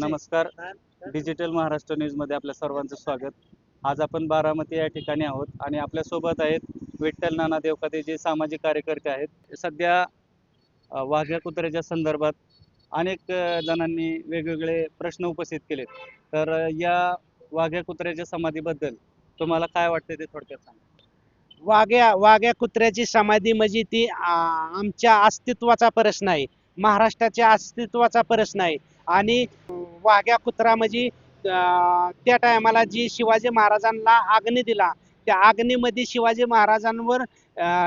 नमस्कार. डिजिटल महाराष्ट्र न्यूजमध्ये आपल्या सर्वांचं स्वागत. आज आपण बारामती या ठिकाणी आहोत आणि आपल्यासोबत आहेत विठ्ठल नाना देवकाते जे सामाजिक कार्यकर्ते आहेत. सध्या वाघ्या कुत्र्याच्या संदर्भात अनेक जणांनी वेगवेगळे प्रश्न उपस्थित केलेत. तर या वाघ्या कुत्र्याच्या समाधीबद्दल तुम्हाला काय वाटतं ते थोडक्यात सांगा. वाघ्या वाघ्या कुत्र्याची समाधी म्हणजे ती आमच्या अस्तित्वाचा प्रश्न आहे. महाराष्ट्राच्या अस्तित्वाचा प्रश्न आहे. आणि वाघ्या कुत्रा म्हणजे अं, त्या टायमाला जी शिवाजी महाराजांना आग्नी दिला त्या आग्नीमध्ये शिवाजी महाराजांवर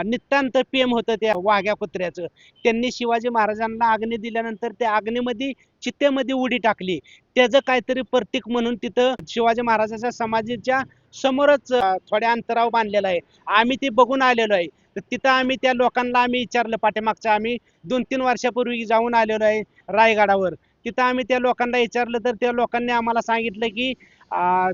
नितांत प्रेम होतं त्या वाघ्या कुत्र्याचं. त्यांनी शिवाजी महाराजांना आग्नी दिल्यानंतर त्या आग्नीमध्ये चित्तेमध्ये उडी टाकली. त्याचं काहीतरी प्रतीक म्हणून तिथं शिवाजी महाराजांच्या समाधीच्या समोरच थोड्या अंतरावर बांधलेलं आहे. आम्ही ते बघून आलेलो आहे. तर तिथं आम्ही त्या लोकांना आम्ही विचारलं पाठीमागच्या आम्ही दोन तीन वर्षापूर्वी जाऊन आलेलो आहे रायगडावर. तिथं आम्ही त्या लोकांना विचारलं तर त्या लोकांनी आम्हाला सांगितलं की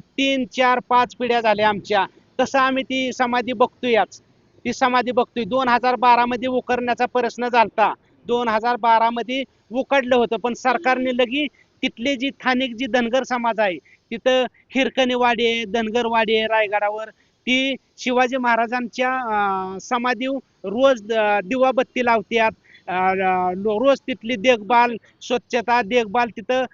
तीन चार पाच पिढ्या झाल्या आमच्या. तसं आम्ही ती समाधी बघतोयच. ती समाधी बघतोय. दोन हजार बारामध्ये उकरण्याचा प्रश्न झालता. दोन हजार बारामध्ये उकडलं होतं पण सरकारने लगी तिथली जी स्थानिक जी धनगर समाज आहे तिथं हिरकणीवाडी आहे धनगरवाडी आहे रायगडावर ती शिवाजी महाराजांच्या समाधी रोज दिवाबत्ती लावतात रोज तिथली देखभाल स्वच्छता देखभाल तिथं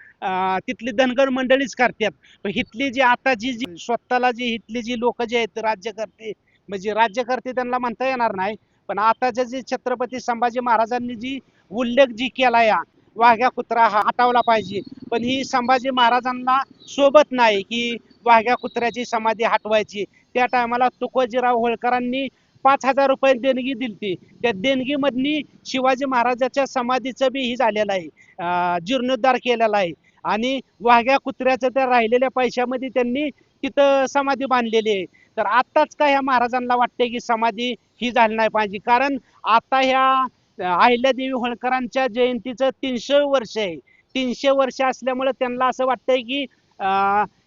तिथली धनगर मंडळीच करतात. पण इथली जी आता जी जी स्वतःला जी इथली जी लोक जी आहेत राज्यकर्ते म्हणजे राज्यकर्ते त्यांना म्हणता येणार नाही पण आताच्या जे छत्रपती संभाजी महाराजांनी जी उल्लेख जी केला या वाघ्या कुत्रा हा हटवला पाहिजे. पण ही संभाजी महाराजांना सोबत नाही की वाघ्या कुत्र्याची समाधी हटवायची. त्या टायमाला तुकोजीराव होळकरांनी पाच हजार रुपये देणगी दिलती. त्या देणगीमधनी शिवाजी महाराजाच्या समाधीचं बी ही झालेलं आहे. जीर्णोद्धार केलेला आहे. आणि वाघ्या कुत्र्याचं त्या राहिलेल्या पैशामध्ये त्यांनी तिथं समाधी बांधलेली आहे. तर आत्ताच काय ह्या महाराजांना वाटते की समाधी ही झाली नाही पाहिजे? कारण आता ह्या अहिल्यादेवी होळकरांच्या जयंतीचं तीनशे वर्ष आहे. तीनशे वर्ष असल्यामुळे त्यांना असं वाटतंय की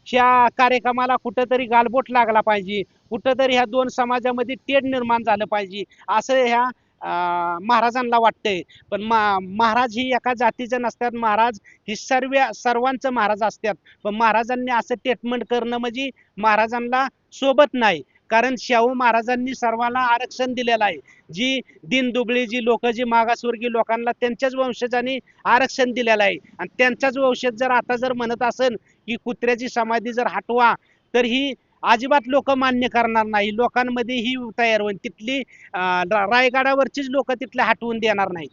ह्या कार्यक्रमाला कुठंतरी गालबोट लागला पाहिजे. कुठंतरी ह्या दोन समाजामध्ये तेढ निर्माण झालं पाहिजे. असं ह्या महाराजांना वाटतंय. पण मा- महाराज ही एका जातीचे नसतात. महाराज ही सर्व सर्वांचं महाराज असतात. पण महाराजांनी असं ट्रीटमेंट करणं म्हणजे महाराजांना सोबत नाही. कारण शाहू महाराजांनी सर्वांना आरक्षण दिलेलं आहे. जी दिनदुबळी जी लोक जी मागासवर्गीय लोकांना त्यांच्याच वंशजांनी आरक्षण दिलेलं आहे. आणि त्यांचाच वंशज जर आता जर म्हणत असेल की कुत्र्याची समाधी जर हटवा तर ही अजिबात लोक मान्य करणार नाही. लोकांमध्ये ही तयार होईल. तिथली रायगडावरचीच लोक तिथले हटवून देणार नाही